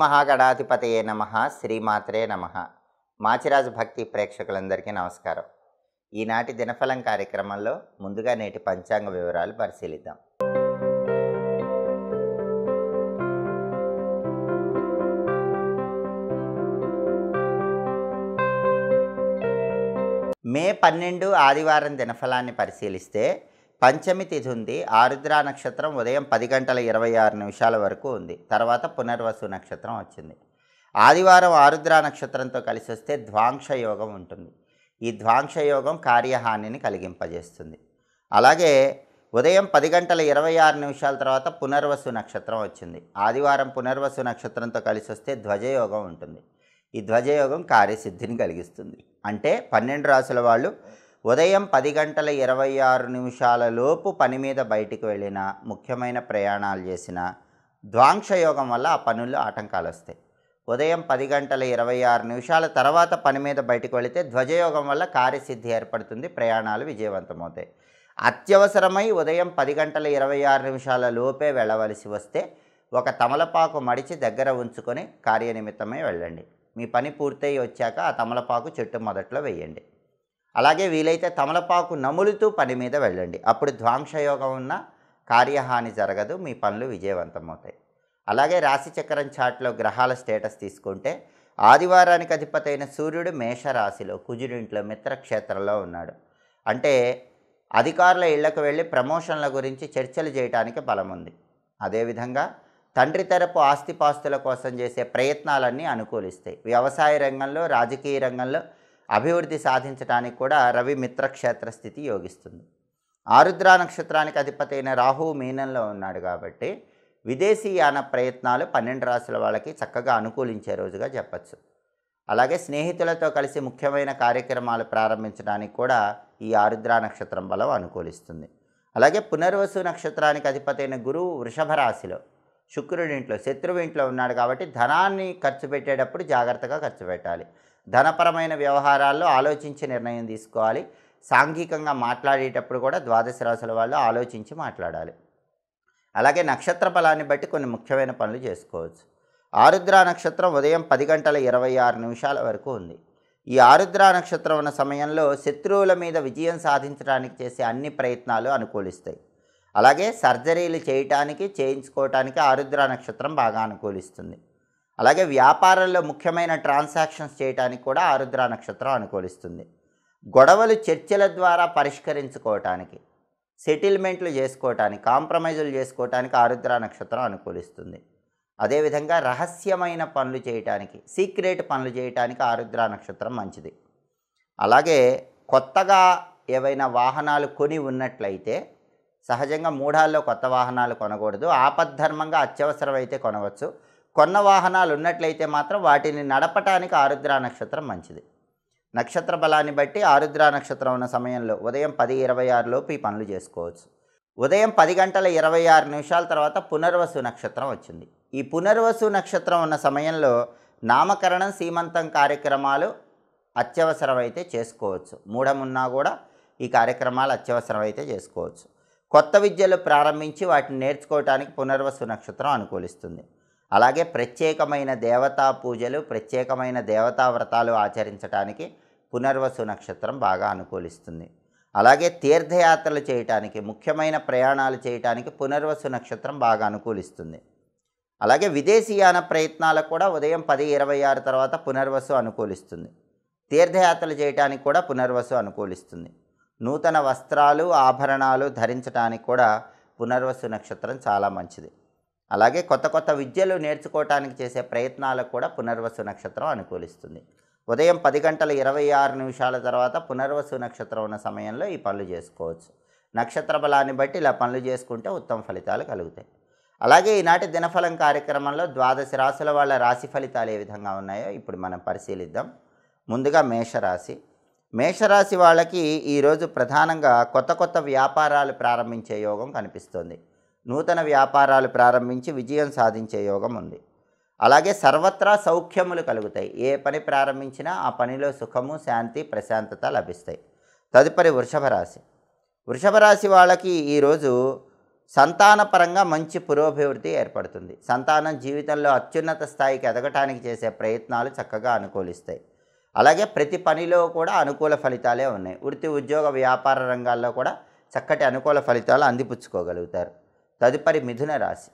మహాగణాధిపతయే నమ శ్రీమాత్రే నమ. మాచిరాజు భక్తి ప్రేక్షకులందరికీ నమస్కారం. ఈనాటి దినఫలం కార్యక్రమంలో ముందుగా నేటి పంచాంగ వివరాలు పరిశీలిద్దాం. మే పన్నెండు ఆదివారం దినఫలాన్ని పరిశీలిస్తే పంచమి తిథి ఉంది. ఆరుద్ర నక్షత్రం ఉదయం పది గంటల ఇరవై ఆరు నిమిషాల వరకు ఉంది. తర్వాత పునర్వసు నక్షత్రం వచ్చింది. ఆదివారం ఆరుద్ర నక్షత్రంతో కలిసి వస్తే ధ్వాంక్ష యోగం ఉంటుంది. ఈ ధ్వాంక్ష యోగం కార్యహానిని కలిగింపజేస్తుంది. అలాగే ఉదయం పది గంటల ఇరవై ఆరు నిమిషాల తర్వాత పునర్వసు నక్షత్రం వచ్చింది. ఆదివారం పునర్వసు నక్షత్రంతో కలిసి వస్తే ధ్వజయోగం ఉంటుంది. ఈ ధ్వజయోగం కార్యసిద్ధిని కలిగిస్తుంది. అంటే పన్నెండు రాసుల వాళ్ళు ఉదయం పది గంటల ఇరవై ఆరు నిమిషాల లోపు పని మీద బయటికి వెళ్ళిన ముఖ్యమైన ప్రయాణాలు చేసిన ద్వాంక్షయోగం వల్ల ఆ పనుల్లో ఆటంకాలు వస్తాయి. ఉదయం పది గంటల ఇరవై ఆరు నిమిషాల తర్వాత పని మీద బయటకు వెళితే ధ్వజయోగం వల్ల కార్యసిద్ధి ఏర్పడుతుంది ప్రయాణాలు విజయవంతమవుతాయి. అత్యవసరమై ఉదయం పది గంటల ఇరవై ఆరు నిమిషాల లోపే వెళ్ళవలసి వస్తే ఒక తమలపాకు మడిచి దగ్గర ఉంచుకొని కార్యనిమిత్తమై వెళ్ళండి. మీ పని పూర్తయి వచ్చాక ఆ తమలపాకు చెట్టు మొదట్లో వేయండి. అలాగే వీలైతే తమలపాకు నములుతూ పని మీద వెళ్ళండి. అప్పుడు ధ్వాంసయోగం ఉన్న కార్యహాని జరగదు మీ పనులు విజయవంతమవుతాయి. అలాగే రాశిచక్రం చాట్లో గ్రహాల స్టేటస్ తీసుకుంటే ఆదివారానికి అధిపతైన సూర్యుడు మేషరాశిలో కుజుడింట్లో మిత్రక్షేత్రంలో ఉన్నాడు. అంటే అధికారుల ఇళ్ళకు వెళ్ళి ప్రమోషన్ల గురించి చర్చలు చేయడానికి బలం ఉంది అదేవిధంగా తండ్రి తరపు ఆస్తిపాస్తుల కోసం చేసే ప్రయత్నాలన్నీ అనుకూలిస్తాయి. వ్యవసాయ రంగంలో రాజకీయ రంగంలో అభివృద్ధి సాధించడానికి కూడా రవి మిత్రక్షేత్ర స్థితి యోగిస్తుంది. ఆరుద్ర నక్షత్రానికి అధిపతి అయిన రాహు మీనంలో ఉన్నాడు కాబట్టి విదేశీయాన ప్రయత్నాలు పన్నెండు రాసుల వాళ్ళకి చక్కగా అనుకూలించే రోజుగా చెప్పచ్చు. అలాగే స్నేహితులతో కలిసి ముఖ్యమైన కార్యక్రమాలు ప్రారంభించడానికి కూడా ఈ ఆరుద్ర నక్షత్రం బలం అనుకూలిస్తుంది. అలాగే పునర్వసు నక్షత్రానికి అధిపతైన గురువు వృషభ రాశిలో శుక్రుడి ఇంట్లో శత్రువు ఇంట్లో ఉన్నాడు కాబట్టి ధనాన్ని ఖర్చు పెట్టేటప్పుడు జాగ్రత్తగా ఖర్చు పెట్టాలి. ధనపరమైన వ్యవహారాల్లో ఆలోచించి నిర్ణయం తీసుకోవాలి. సాంఘికంగా మాట్లాడేటప్పుడు కూడా ద్వాదశ రాశుల వాళ్ళు ఆలోచించి మాట్లాడాలి. అలాగే నక్షత్ర బలాన్ని బట్టి కొన్ని ముఖ్యమైన పనులు చేసుకోవచ్చు. ఆరుద్ర నక్షత్రం ఉదయం పది గంటల ఇరవై ఆరు నిమిషాల వరకు ఉంది. ఈ ఆరుద్ర నక్షత్రం ఉన్న సమయంలో శత్రువుల మీద విజయం సాధించడానికి చేసే అన్ని ప్రయత్నాలు అనుకూలిస్తాయి. అలాగే సర్జరీలు చేయటానికి చేయించుకోవటానికి ఆరుద్ర నక్షత్రం బాగా అనుకూలిస్తుంది. అలాగే వ్యాపారంలో ముఖ్యమైన ట్రాన్సాక్షన్స్ చేయడానికి కూడా ఆరుద్ర నక్షత్రం అనుకూలిస్తుంది. గొడవలు చర్చల ద్వారా పరిష్కరించుకోవటానికి సెటిల్మెంట్లు చేసుకోవటానికి కాంప్రమైజులు చేసుకోవటానికి ఆరుద్ర నక్షత్రం అనుకూలిస్తుంది. అదేవిధంగా రహస్యమైన పనులు చేయటానికి సీక్రెట్ పనులు చేయటానికి ఆరుద్ర నక్షత్రం మంచిది. అలాగే కొత్తగా ఏవైనా వాహనాలు కొని ఉన్నట్లయితే సహజంగా మూఢాల్లో కొత్త వాహనాలు కొనకూడదు. ఆపద్ధర్మంగా అత్యవసరమైతే కొనవచ్చు. కొన్న వాహనాలు ఉన్నట్లయితే మాత్రం వాటిని నడపటానికి ఆరుద్ర నక్షత్రం మంచిది. నక్షత్ర బలాన్ని బట్టి ఆరుద్ర నక్షత్రం ఉన్న సమయంలో ఉదయం పది ఇరవై ఆరులోపు ఈ పనులు చేసుకోవచ్చు. ఉదయం పది గంటల ఇరవై ఆరు నిమిషాల తర్వాత పునర్వసు నక్షత్రం వచ్చింది. ఈ పునర్వసు నక్షత్రం ఉన్న సమయంలో నామకరణం సీమంతం కార్యక్రమాలు అత్యవసరమైతే చేసుకోవచ్చు. మూఢమున్నా కూడా ఈ కార్యక్రమాలు అత్యవసరమైతే చేసుకోవచ్చు. కొత్త విద్యలు ప్రారంభించి వాటిని నేర్చుకోవటానికి పునర్వసు నక్షత్రం అనుకూలిస్తుంది. అలాగే ప్రత్యేకమైన దేవతా పూజలు ప్రత్యేకమైన దేవతా వ్రతాలు ఆచరించడానికి పునర్వసు నక్షత్రం బాగా అనుకూలిస్తుంది. అలాగే తీర్థయాత్రలు చేయటానికి ముఖ్యమైన ప్రయాణాలు చేయటానికి పునర్వసు నక్షత్రం బాగా అనుకూలిస్తుంది. అలాగే విదేశీయాన ప్రయత్నాలకు కూడా ఉదయం పది ఇరవై ఆరు తర్వాత పునర్వసు అనుకూలిస్తుంది. తీర్థయాత్రలు చేయటానికి కూడా పునర్వసు అనుకూలిస్తుంది. నూతన వస్త్రాలు ఆభరణాలు ధరించడానికి కూడా పునర్వసు నక్షత్రం చాలా మంచిది. అలాగే కొత్త కొత్త విద్యలు నేర్చుకోవటానికి చేసే ప్రయత్నాలకు కూడా పునర్వసు నక్షత్రం అనుకూలిస్తుంది. ఉదయం పది గంటల ఇరవై ఆరు నిమిషాల తర్వాత పునర్వసు నక్షత్రం ఉన్న సమయంలో ఈ పనులు చేసుకోవచ్చు. నక్షత్ర బలాన్ని బట్టి ఇలా పనులు చేసుకుంటే ఉత్తమ ఫలితాలు కలుగుతాయి. అలాగే ఈనాటి దినఫలం కార్యక్రమంలో ద్వాదశ రాశుల వాళ్ళ రాశి ఫలితాలు ఏ విధంగా ఉన్నాయో ఇప్పుడు మనం పరిశీలిద్దాం. ముందుగా మేషరాశి. మేషరాశి వాళ్ళకి ఈరోజు ప్రధానంగా కొత్త కొత్త వ్యాపారాలు ప్రారంభించే యోగం కనిపిస్తుంది. నూతన వ్యాపారాలు ప్రారంభించి విజయం సాధించే యోగం ఉంది. అలాగే సర్వత్రా సౌఖ్యములు కలుగుతాయి. ఏ పని ప్రారంభించినా ఆ పనిలో సుఖము శాంతి ప్రశాంతత లభిస్తాయి. తదుపరి వృషభ రాశి. వృషభ రాశి వాళ్ళకి ఈరోజు సంతానపరంగా మంచి పురోభివృద్ధి ఏర్పడుతుంది. సంతానం జీవితంలో అత్యున్నత స్థాయికి ఎదగటానికి చేసే ప్రయత్నాలు చక్కగా అనుకూలిస్తాయి. అలాగే ప్రతి పనిలో కూడా అనుకూల ఫలితాలే ఉన్నాయి. వృత్తి ఉద్యోగ వ్యాపార రంగాల్లో కూడా చక్కటి అనుకూల ఫలితాలు అందిపుచ్చుకోగలుగుతారు. తదుపరి మిథున రాశి.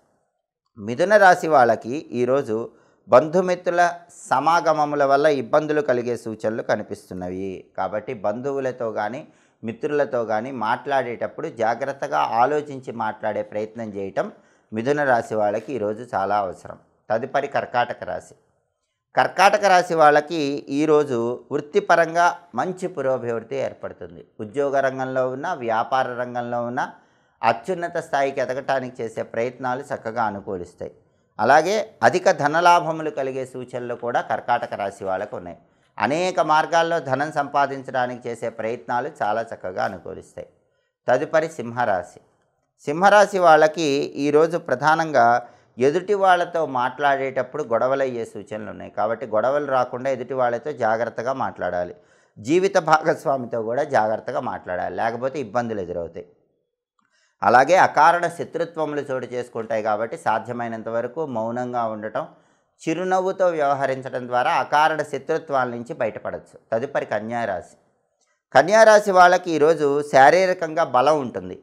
మిథున రాశి వాళ్ళకి ఈరోజు బంధుమిత్రుల సమాగమముల వల్ల ఇబ్బందులు కలిగే సూచనలు కనిపిస్తున్నవి. కాబట్టి బంధువులతో కానీ మిత్రులతో కానీ మాట్లాడేటప్పుడు జాగ్రత్తగా ఆలోచించి మాట్లాడే ప్రయత్నం చేయటం మిథున రాశి వాళ్ళకి ఈరోజు చాలా అవసరం. తదుపరి కర్కాటక రాశి. కర్కాటక రాశి వాళ్ళకి ఈరోజు వృత్తిపరంగా మంచి పురోభివృద్ధి ఏర్పడుతుంది. ఉద్యోగ రంగంలో ఉన్న వ్యాపార రంగంలో ఉన్న అత్యున్నత స్థాయికి ఎదగటానికి చేసే ప్రయత్నాలు చక్కగా అనుకూలిస్తాయి. అలాగే అధిక ధనలాభములు కలిగే సూచనలు కూడా కర్కాటక రాశి వాళ్ళకు ఉన్నాయి. అనేక మార్గాల్లో ధనం సంపాదించడానికి చేసే ప్రయత్నాలు చాలా చక్కగా అనుకూలిస్తాయి. తదుపరి సింహరాశి. సింహరాశి వాళ్ళకి ఈరోజు ప్రధానంగా ఎదుటి వాళ్ళతో మాట్లాడేటప్పుడు గొడవలు అయ్యే సూచనలు ఉన్నాయి. కాబట్టి గొడవలు రాకుండా ఎదుటి వాళ్ళతో జాగ్రత్తగా మాట్లాడాలి. జీవిత భాగస్వామితో కూడా జాగ్రత్తగా మాట్లాడాలి. లేకపోతే ఇబ్బందులు ఎదురవుతాయి. అలాగే అకారణ శత్రుత్వములు చోటు చేసుకుంటాయి కాబట్టి సాధ్యమైనంత వరకు మౌనంగా ఉండటం చిరునవ్వుతో వ్యవహరించడం ద్వారా అకారణ శత్రుత్వాల నుంచి బయటపడవచ్చు తదుపరి కన్యారాశి. కన్యారాశి వాళ్ళకి ఈరోజు శారీరకంగా బలం ఉంటుంది.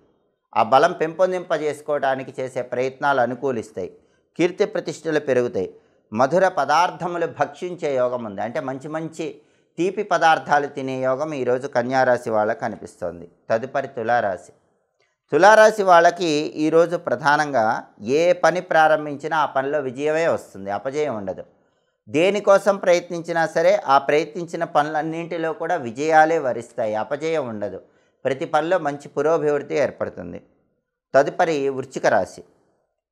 ఆ బలం పెంపొందింపజేసుకోవడానికి చేసే ప్రయత్నాలు అనుకూలిస్తాయి. కీర్తి ప్రతిష్టలు పెరుగుతాయి. మధుర పదార్థములు భక్షించే యోగం ఉంది. అంటే మంచి మంచి తీపి పదార్థాలు తినే యోగం ఈరోజు కన్యారాశి వాళ్ళకు కనిపిస్తోంది తదుపరి తులారాశి. తులారాశి వాళ్ళకి ఈరోజు ప్రధానంగా ఏ పని ప్రారంభించినా ఆ పనిలో విజయమే వస్తుంది అపజయం ఉండదు. దేనికోసం ప్రయత్నించినా సరే ఆ ప్రయత్నించిన పనులన్నింటిలో కూడా విజయాలే వరిస్తాయి అపజయం ఉండదు. ప్రతి పనిలో మంచి పురోభివృద్ధి ఏర్పడుతుంది. తదుపరి వృచ్చిక రాశి.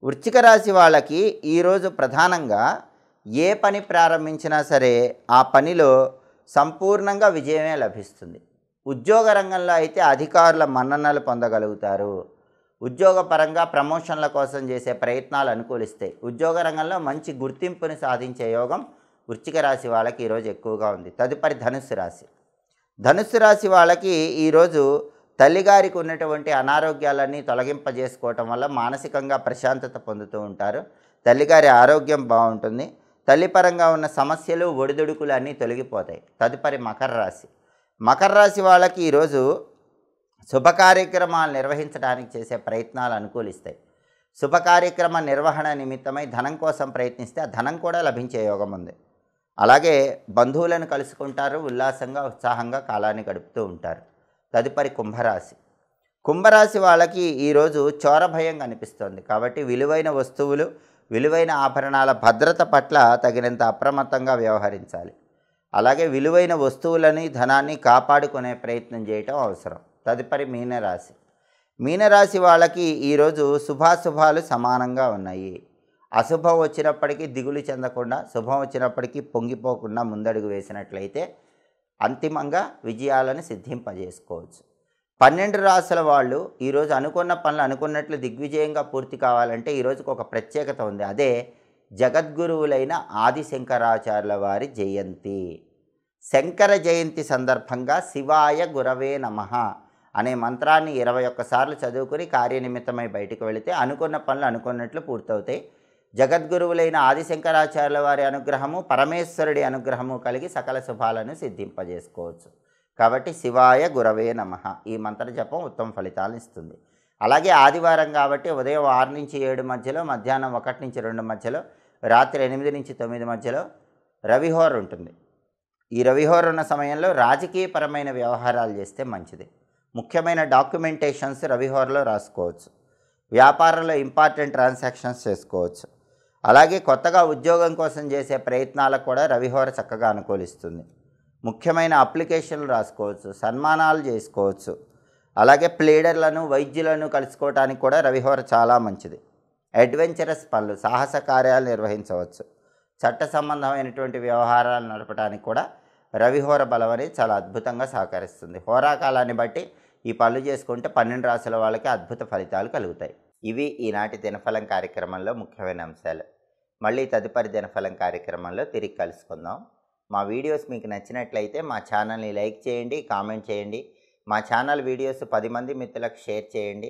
వృచ్చిక రాశి వాళ్ళకి ఈరోజు ప్రధానంగా ఏ పని ప్రారంభించినా సరే ఆ పనిలో సంపూర్ణంగా విజయమే లభిస్తుంది. ఉద్యోగ రంగంలో అయితే అధికారుల మన్ననలు పొందగలుగుతారు. ఉద్యోగపరంగా ప్రమోషన్ల కోసం చేసే ప్రయత్నాలు అనుకూలిస్తాయి ఉద్యోగ రంగంలో మంచి గుర్తింపుని సాధించే యోగం వృశ్చిక రాశి వాళ్ళకి ఈరోజు ఎక్కువగా ఉంది. తదుపరి ధనుస్సు రాశి. ధనుస్సు రాశి వాళ్ళకి ఈరోజు తల్లిగారికి ఉన్నటువంటి అనారోగ్యాలన్నీ తొలగింపజేసుకోవటం వల్ల మానసికంగా ప్రశాంతత పొందుతూ ఉంటారు. తల్లిగారి ఆరోగ్యం బాగుంటుంది. తల్లిపరంగా ఉన్న సమస్యలు ఒడిదుడుకులు అన్నీ తొలగిపోతాయి. తదుపరి మకర రాశి. మకర రాశి వాళ్ళకి ఈరోజు శుభ కార్యక్రమాలు నిర్వహించడానికి చేసే ప్రయత్నాలు అనుకూలిస్తాయి. శుభ కార్యక్రమ నిర్వహణ నిమిత్తమై ధనం కోసం ప్రయత్నిస్తే ఆ ధనం కూడా లభించే యోగం ఉంది. అలాగే బంధువులను కలుసుకుంటారు ఉల్లాసంగా ఉత్సాహంగా కాలాన్ని గడుపుతూ ఉంటారు. తదుపరి కుంభరాశి. కుంభరాశి వాళ్ళకి ఈరోజు చోరభయం కనిపిస్తోంది. కాబట్టి విలువైన వస్తువులు విలువైన ఆభరణాల భద్రత పట్ల తగినంత అప్రమత్తంగా వ్యవహరించాలి. అలాగే విలువైన వస్తువులని ధనాన్ని కాపాడుకునే ప్రయత్నం చేయటం అవసరం. తదుపరి మీనరాశి. మీనరాశి వాళ్ళకి ఈరోజు శుభాశుభాలు సమానంగా ఉన్నాయి. అశుభం వచ్చినప్పటికీ దిగులు చెందకుండా శుభం వచ్చినప్పటికీ పొంగిపోకుండా ముందడుగు వేసినట్లయితే అంతిమంగా విజయాలను సిద్ధింపజేసుకోవచ్చు. పన్నెండు రాసుల వాళ్ళు ఈరోజు అనుకున్న పనులు అనుకున్నట్లు దిగ్విజయంగా పూర్తి కావాలంటే ఈరోజుకు ఒక ప్రత్యేకత ఉంది. అదే జగద్గురువులైన ఆదిశంకరాచార్యుల వారి జయంతి. శంకర జయంతి సందర్భంగా శివాయ గురవే నమః అనే మంత్రాన్ని ఇరవై ఒక్కసార్లు చదువుకుని కార్యనిమిత్తమై బయటకు వెళితే అనుకున్న పనులు అనుకున్నట్లు పూర్తవుతాయి. జగద్గురువులైన ఆదిశంకరాచార్యుల వారి అనుగ్రహము పరమేశ్వరుడి అనుగ్రహము కలిగి సకల శుభాలను సిద్ధింపజేసుకోవచ్చు. కాబట్టి శివాయ గురవే నమ ఈ మంత్ర జపం ఉత్తమ ఫలితాలను ఇస్తుంది. అలాగే ఆదివారం కాబట్టి ఉదయం ఆరు నుంచి ఏడు మధ్యలో మధ్యాహ్నం ఒకటి నుంచి రెండు మధ్యలో రాత్రి ఎనిమిది నుంచి తొమ్మిది మధ్యలో రవిహోర ఉంటుంది. ఈ రవిహోర ఉన్న సమయంలో రాజకీయపరమైన వ్యవహారాలు చేస్తే మంచిది. ముఖ్యమైన డాక్యుమెంటేషన్స్ రవిహోరలో రాసుకోవచ్చు. వ్యాపారంలో ఇంపార్టెంట్ ట్రాన్సాక్షన్స్ చేసుకోవచ్చు. అలాగే కొత్తగా ఉద్యోగం కోసం చేసే ప్రయత్నాలకు కూడా రవిహోర చక్కగా అనుకూలిస్తుంది. ముఖ్యమైన అప్లికేషన్లు రాసుకోవచ్చు సన్మానాలు చేసుకోవచ్చు. అలాగే ప్లేడర్లను వైద్యులను కలుసుకోవటానికి కూడా రవిహోర చాలా మంచిది. అడ్వెంచరస్ పనులు సాహస కార్యాలు నిర్వహించవచ్చు. చట్ట సంబంధమైనటువంటి వ్యవహారాలు నడపడానికి కూడా రవిహోర బలం అనేది చాలా అద్భుతంగా సహకరిస్తుంది. హోరాకాలాన్ని బట్టి ఈ పనులు చేసుకుంటే పన్నెండు రాసుల వాళ్ళకి అద్భుత ఫలితాలు కలుగుతాయి. ఇవి ఈనాటి దినఫలం కార్యక్రమంలో ముఖ్యమైన అంశాలు. మళ్ళీ తదుపరి దినఫలం కార్యక్రమంలో తిరిగి కలుసుకుందాం. మా వీడియోస్ మీకు నచ్చినట్లయితే మా ఛానల్ని లైక్ చేయండి కామెంట్ చేయండి. మా ఛానల్ వీడియోస్ పది మంది మిత్రులకు షేర్ చేయండి.